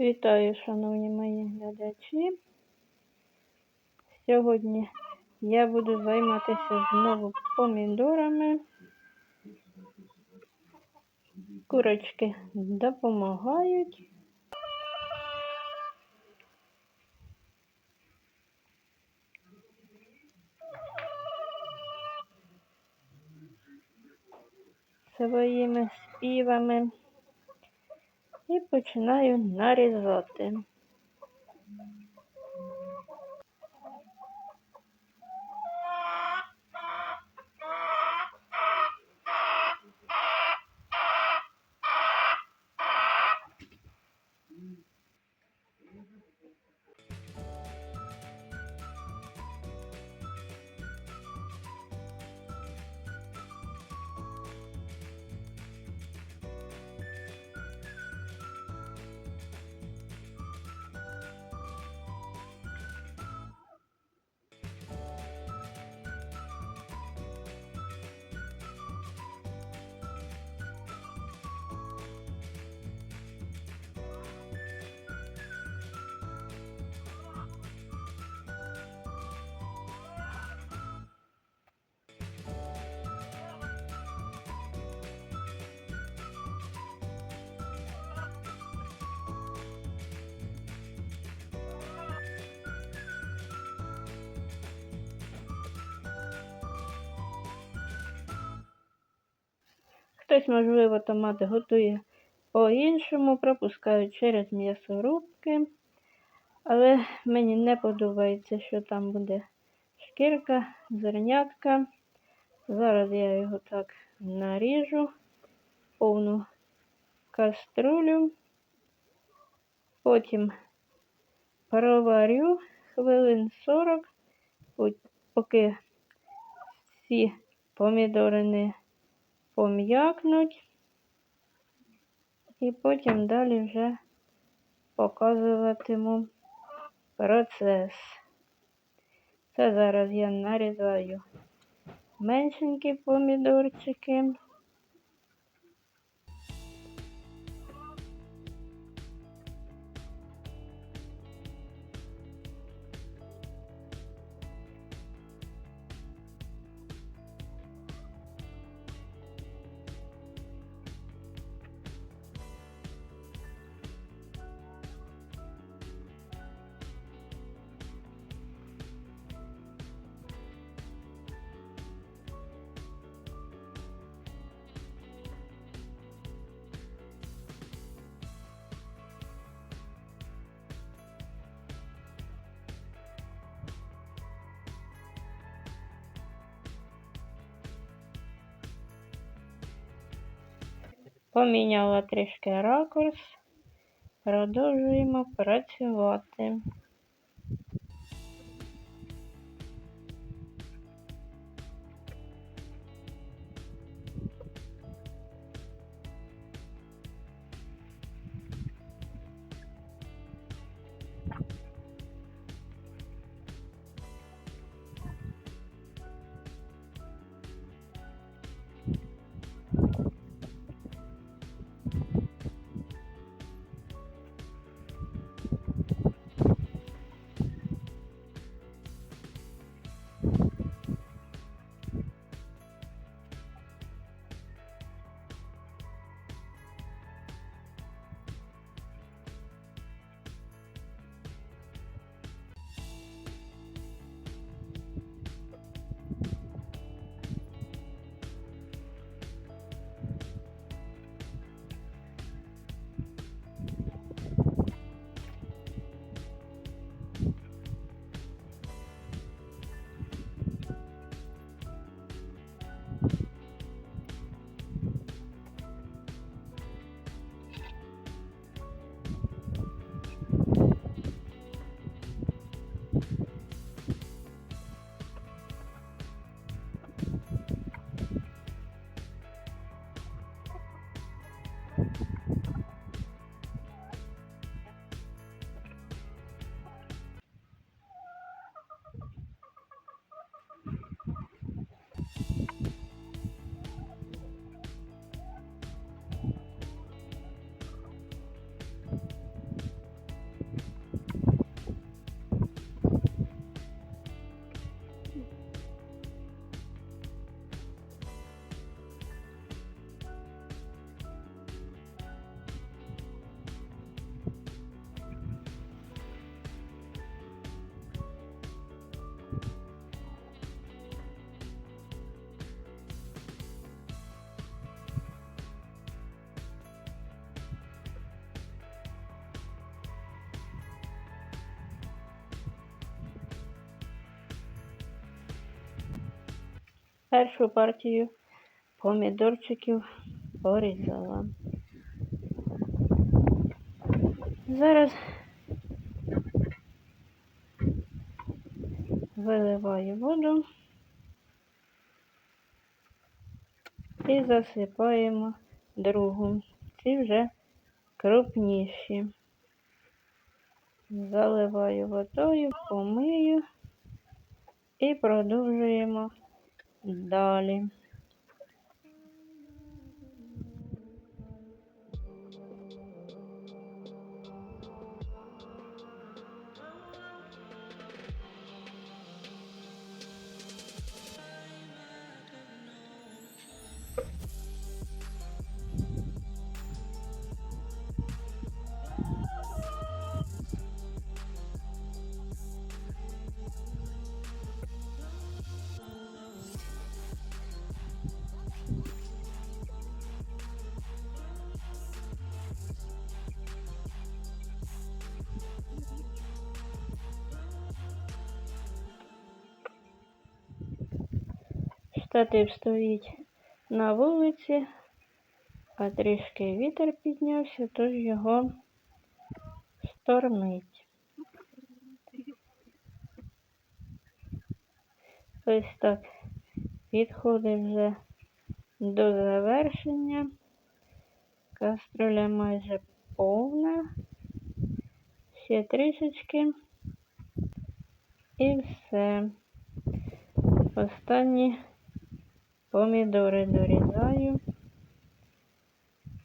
Вітаю, шановні мої глядачі. Сьогодні я буду займатися знову помідорами. Курочки допомагають. Своїми співами і починаю нарізати. Хтось, можливо, томати готує по-іншому, пропускають через м'ясорубки. Але мені не подобається, що там буде шкірка, зернятка. Зараз я його так наріжу, повну каструлю. Потім проварю хвилин 40, поки всі помідори не пом'якнуть. І потім далі вже показуватиму процес. Це зараз я нарізаю меншенькі помідорчики. Поміняла трішки ракурс. Продовжуємо працювати. Першу партію помідорчиків порізала. Зараз виливаю воду і засипаємо другу. Ці вже крупніші. Заливаю водою, помию і продовжуємо далі. Штатив стоїть на вулиці, а трішки вітер піднявся, тож його штормить. Ось так підходить вже до завершення. Каструля майже повна. Ще трішечки. І все. Останні помідори дорізаю.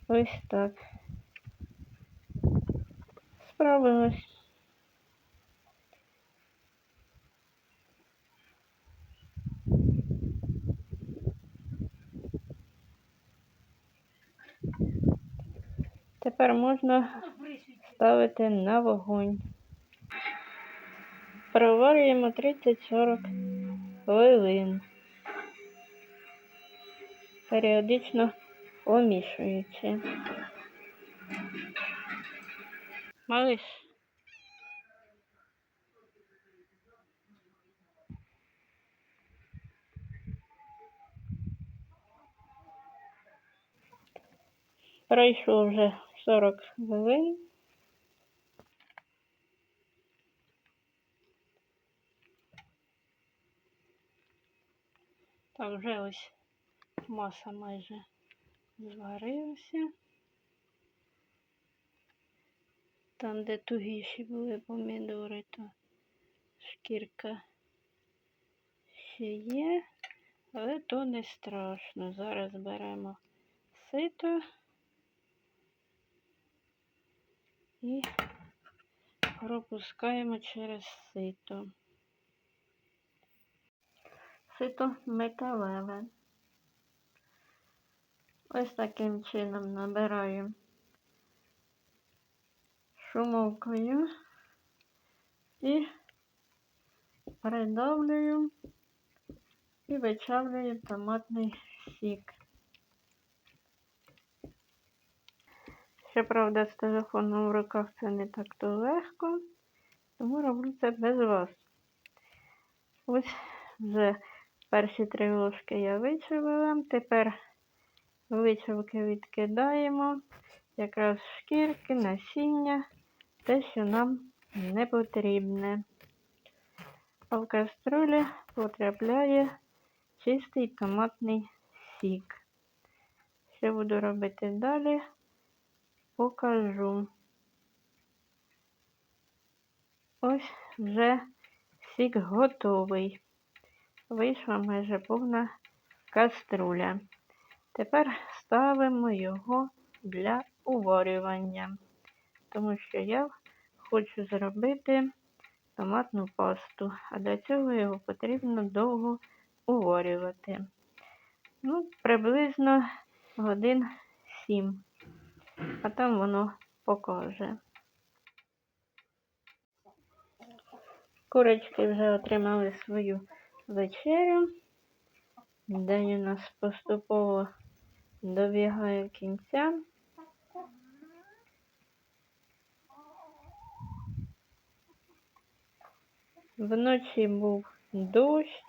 Ось так. Справилась. Тепер можна ставити на вогонь. Проварюємо 30-40 хвилин. Періодично помішуючи. Малиш. Пройшло вже 40 хвилин. Так, вже ось маса майже зварилася. Там, де тугіші були помідори, то шкірка ще є, але то не страшно. Зараз беремо сито і пропускаємо через сито. Сито металеве. Ось таким чином набираю шумовкою і придавлюю і вичавлюю томатний сік. Щоправда, з телефоном в руках це не так то легко, тому роблю це без вас. Ось вже перші три ложки я вичавила. Тепер вичавки відкидаємо, якраз шкірки, насіння, те, що нам не потрібне. А в каструлі потрапляє чистий томатний сік. Що буду робити далі, покажу. Ось вже сік готовий. Вийшла майже повна каструля. Тепер ставимо його для уварювання, тому що я хочу зробити томатну пасту, а для цього його потрібно довго уварювати. Ну, приблизно годин 7, а там воно покаже. Курочки вже отримали свою вечерю. День у нас поступово добігає кінця. Вночі був дощ,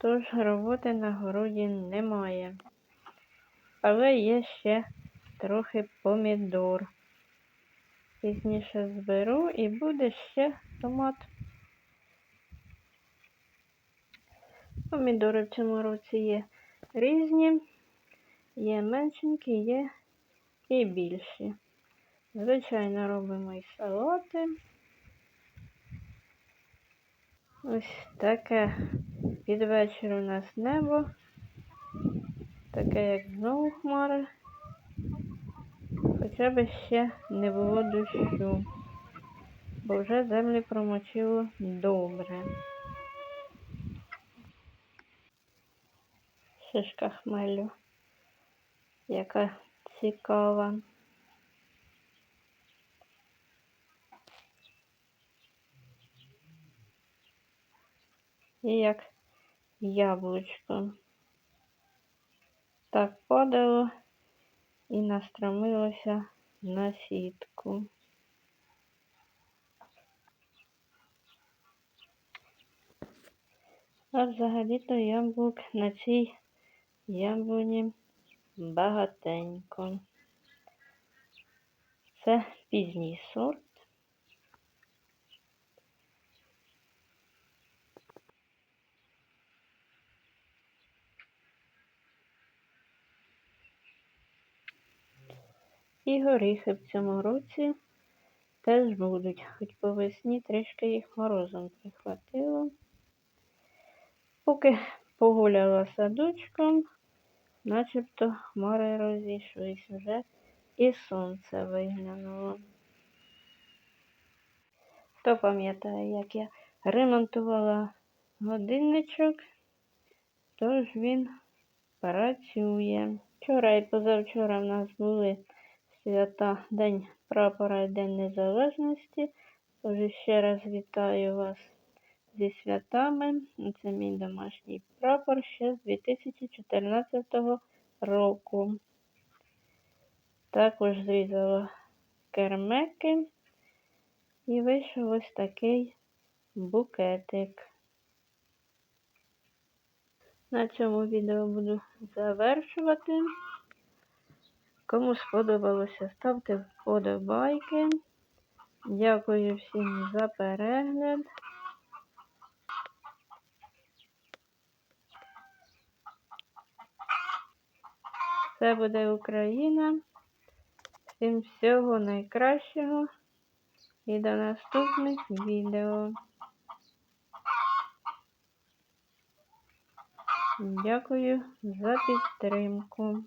Тож роботи на городі немає. Але є ще трохи помідор. Пізніше зберу і буде ще томат. Помідори в цьому році є різні, є меншенькі, є і більші. Звичайно, робимо і салати. Ось таке під вечір у нас небо. Таке, як знову хмари. Хоча б ще не було дощу, бо вже землі промочило добре. Шишка хмелю, яка цікава. І як яблучко. Так падало і настромилося на сітку. А взагалі-то яблук на цій яблуні багатенько. Це пізній сорт. І горіхи в цьому році теж будуть, хоч по весні трішки їх морозом прихватило. Поки погуляла садочком, начебто хмари розійшлись вже і сонце виглянуло. Хто пам'ятає, як я ремонтувала годинничок, тож він працює. Вчора і позавчора в нас були свята День прапора і День Незалежності. Тож ще раз вітаю вас зі святами. Це мій домашній прапор ще з 2014 року. Також зрізала кермеки і вийшов ось такий букетик. На цьому відео буду завершувати. Кому сподобалося, ставте вподобайки. Дякую всім за перегляд. Це буде Україна. Всім всього найкращого і до наступних відео. Дякую за підтримку.